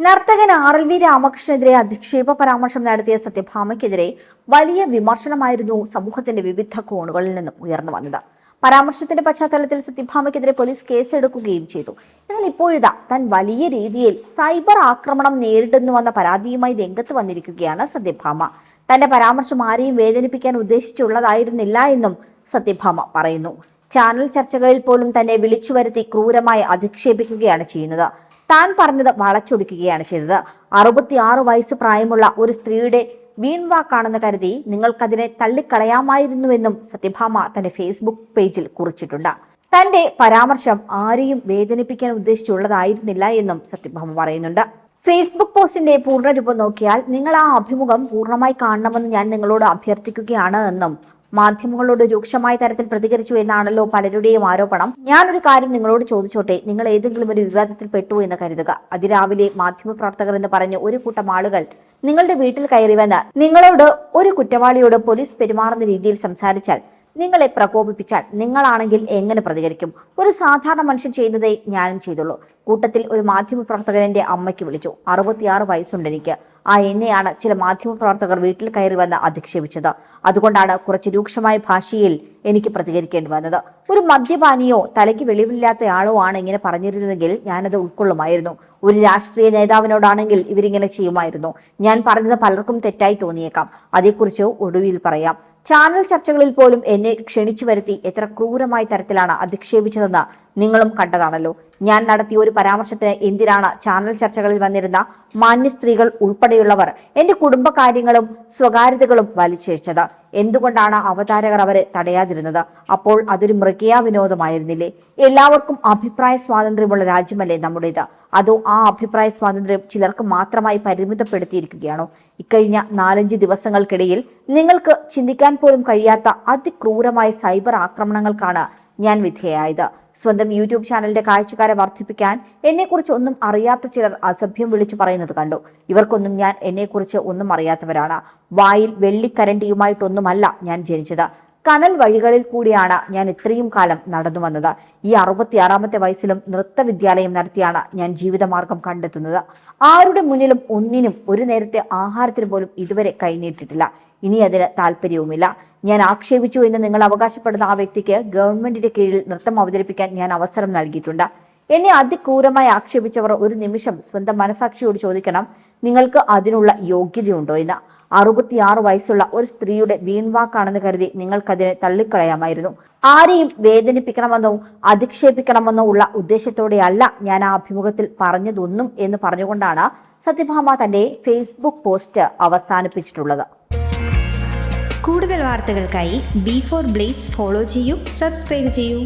നർത്തകൻ R L V രാമകൃഷ്ണനെതിരെ അധിക്ഷേപ പരാമർശം നടത്തിയ സത്യഭാമയ്ക്കെതിരെ വലിയ വിമർശനമായിരുന്നു സമൂഹത്തിന്റെ വിവിധ കോണുകളിൽ നിന്നും ഉയർന്നു വന്നത്. പരാമർശത്തിന്റെ പശ്ചാത്തലത്തിൽ സത്യഭാമയ്ക്കെതിരെ പോലീസ് കേസെടുക്കുകയും ചെയ്തു. എന്നാൽ ഇപ്പോഴിതാ താൻ വലിയ രീതിയിൽ സൈബർ ആക്രമണം നേരിടുന്നുവെന്ന പരാതിയുമായി രംഗത്ത് വന്നിരിക്കുകയാണ് സത്യഭാമ. തന്റെ പരാമർശം ആരെയും വേദനിപ്പിക്കാൻ ഉദ്ദേശിച്ചുള്ളതായിരുന്നില്ല എന്നും സത്യഭാമ പറയുന്നു. ചാനൽ ചർച്ചകളിൽ പോലും തന്നെ വിളിച്ചു വരുത്തി ക്രൂരമായി അധിക്ഷേപിക്കുകയാണ് ചെയ്യുന്നത്. താൻ പറഞ്ഞത് വളച്ചൊടിക്കുകയാണ് ചെയ്തത്. അറുപത്തിയാറ് വയസ്സ് പ്രായമുള്ള ഒരു സ്ത്രീയുടെ വീൺവാക്കാണെന്ന് കരുതി നിങ്ങൾക്കതിനെ തള്ളിക്കളയാമായിരുന്നുവെന്നും സത്യഭാമ തന്റെ ഫേസ്ബുക്ക് പേജിൽ കുറിച്ചിട്ടുണ്ട്. തന്റെ പരാമർശം ആരെയും വേദനിപ്പിക്കാൻ ഉദ്ദേശിച്ചുള്ളതായിരുന്നില്ല എന്നും സത്യഭാമ പറയുന്നുണ്ട്. ഫേസ്ബുക്ക് പോസ്റ്റിന്റെ പൂർണരൂപം നോക്കിയാൽ നിങ്ങൾ ആ അഭിമുഖം പൂർണമായി കാണണമെന്ന് ഞാൻ നിങ്ങളോട് അഭ്യർത്ഥിക്കുകയാണ് എന്നും മാധ്യമങ്ങളോട് രൂക്ഷമായ തരത്തിൽ പ്രതികരിച്ചു എന്നാണല്ലോ പലരുടെയും ആരോപണം. ഞാനൊരു കാര്യം നിങ്ങളോട് ചോദിച്ചോട്ടെ? നിങ്ങൾ ഏതെങ്കിലും ഒരു വിവാദത്തിൽ പെട്ടു എന്ന് കരുതുക. അതിരാവിലെ മാധ്യമപ്രവർത്തകർ എന്ന് പറഞ്ഞ് ഒരു കൂട്ടം ആളുകൾ നിങ്ങളുടെ വീട്ടിൽ കയറി വന്ന് നിങ്ങളോട് ഒരു കുറ്റവാളിയോട് പോലീസ് പെരുമാറുന്ന രീതിയിൽ സംസാരിച്ചാൽ നിങ്ങളെ പ്രകോപിപ്പിച്ചാൽ നിങ്ങളാണെങ്കിൽ എങ്ങനെ പ്രതികരിക്കും? ഒരു സാധാരണ മനുഷ്യൻ ചെയ്യുന്നതേ ഞാനും ചെയ്തുള്ളൂ. കൂട്ടത്തിൽ ഒരു മാധ്യമപ്രവർത്തകൻ എന്റെ അമ്മയ്ക്ക് വിളിച്ചു. അറുപത്തിയാറ് വയസ്സുണ്ട് എനിക്ക്. ആ എന്നെയാണ് ചില മാധ്യമപ്രവർത്തകർ വീട്ടിൽ കയറി വന്ന് അധിക്ഷേപിച്ചത്. അതുകൊണ്ടാണ് കുറച്ച് രൂക്ഷമായ ഭാഷയിൽ എനിക്ക് പ്രതികരിക്കേണ്ടി വന്നത്. ഒരു മദ്യപാനിയോ തലയ്ക്ക് വെളിവില്ലാത്തയാളോ ആണ് ഇങ്ങനെ പറഞ്ഞിരുന്നതെങ്കിൽ ഞാനത് ഉൾക്കൊള്ളുമായിരുന്നു. ഒരു രാഷ്ട്രീയ നേതാവിനോടാണെങ്കിൽ ഇവരിങ്ങനെ ചെയ്യുമായിരുന്നു. ഞാൻ പറഞ്ഞത് പലർക്കും തെറ്റായി തോന്നിയേക്കാം. അതേക്കുറിച്ച് ഒടുവിൽ പറയാം. ചാനൽ ചർച്ചകളിൽ പോലും എന്നെ ക്ഷണിച്ചു വരുത്തി എത്ര ക്രൂരമായ തരത്തിലാണ് അധിക്ഷേപിച്ചതെന്ന് നിങ്ങളും കണ്ടതാണല്ലോ. ഞാൻ നടത്തിയ ഒരു പരാമർശത്തിന് എന്തിനാണ് ചാനൽ ചർച്ചകളിൽ വന്നിരുന്ന മാന്യ സ്ത്രീകൾ ഉൾപ്പെടെയുള്ളവർ എന്റെ കുടുംബകാര്യങ്ങളും സ്വകാര്യതകളും വലിച്ചേച്ചത് എന്തുകൊണ്ടാണ് അവതാരകർ അവരെ തടയാതിരുന്നത്? അപ്പോൾ അതൊരു മൃഗീയ വിനോദമായിരുന്നില്ലേ എല്ലാവർക്കും അഭിപ്രായ സ്വാതന്ത്ര്യമുള്ള രാജ്യമല്ലേ നമ്മുടേത്? അതോ ആ അഭിപ്രായ സ്വാതന്ത്ര്യം ചിലർക്ക് മാത്രമായി പരിമിതപ്പെടുത്തിയിരിക്കുകയാണോ? ഇക്കഴിഞ്ഞ നാലഞ്ച് ദിവസങ്ങൾക്കിടയിൽ നിങ്ങൾക്ക് ചിന്തിക്കാൻ പോലും കഴിയാത്ത അതിക്രൂരമായ സൈബർ ആക്രമണങ്ങൾക്കാണ് ഞാൻ വിധേയായത്. സ്വന്തം യൂട്യൂബ് ചാനലിന്റെ കാഴ്ചക്കാരെ വർദ്ധിപ്പിക്കാൻ എന്നെക്കുറിച്ച് ഒന്നും അറിയാത്ത ചിലർ അസഭ്യം വിളിച്ചു പറയുന്നത് കണ്ടു. ഇവർക്കൊന്നും ഞാൻ എന്നെക്കുറിച്ച് ഒന്നും അറിയാത്തവരാണ്. വായിൽ വെള്ളിക്കരണ്ടിയുമായിട്ടൊന്നുമല്ല ഞാൻ ജനിച്ചത്. കനൽ വഴികളിൽ കൂടിയാണ് ഞാൻ ഇത്രയും കാലം നടന്നു വന്നത്. ഈ അറുപത്തിയാറാമത്തെ വയസ്സിലും നൃത്ത വിദ്യാലയം നടത്തിയാണ് ഞാൻ ജീവിതമാർഗം കണ്ടെത്തുന്നത്. ആരുടെ മുന്നിലും ഒന്നിനും ഒരു നേരത്തെ ആഹാരത്തിന് പോലും ഇതുവരെ കൈനീട്ടിട്ടില്ല ഇനി അതിന് താല്പര്യവുമില്ല. ഞാൻ ആക്ഷേപിച്ചു എന്ന് നിങ്ങൾ അവകാശപ്പെടുന്ന ആ വ്യക്തിക്ക് ഗവൺമെന്റിന്റെ കീഴിൽ നൃത്തം അവതരിപ്പിക്കാൻ ഞാൻ അവസരം നൽകിയിട്ടുണ്ട്. എന്നെ അതിക്രൂരമായി ആക്ഷേപിച്ചവർ ഒരു നിമിഷം സ്വന്തം മനസാക്ഷിയോട് ചോദിക്കണം നിങ്ങൾക്ക് അതിനുള്ള യോഗ്യതയുണ്ടോ എന്ന്. അറുപത്തിയാറ് വയസ്സുള്ള ഒരു സ്ത്രീയുടെ വീൺവാക്കാണെന്ന് കരുതി നിങ്ങൾക്കതിനെ തള്ളിക്കളയാമായിരുന്നു. ആരെയും വേദനിപ്പിക്കണമെന്നോ അധിക്ഷേപിക്കണമെന്നോ ഉള്ള ഉദ്ദേശത്തോടെയല്ല ഞാൻ ആ അഭിമുഖത്തിൽ പറഞ്ഞതൊന്നും എന്ന് പറഞ്ഞുകൊണ്ടാണ് സത്യഭാമ തന്റെ ഫേസ്ബുക്ക് പോസ്റ്റ് അവസാനിപ്പിച്ചിട്ടുള്ളത്. കൂടുതൽ വാർത്തകൾക്കായി ബി ഫോർ ബ്ലേസ് ഫോളോ ചെയ്യൂ സബ്സ്ക്രൈബ് ചെയ്യൂ.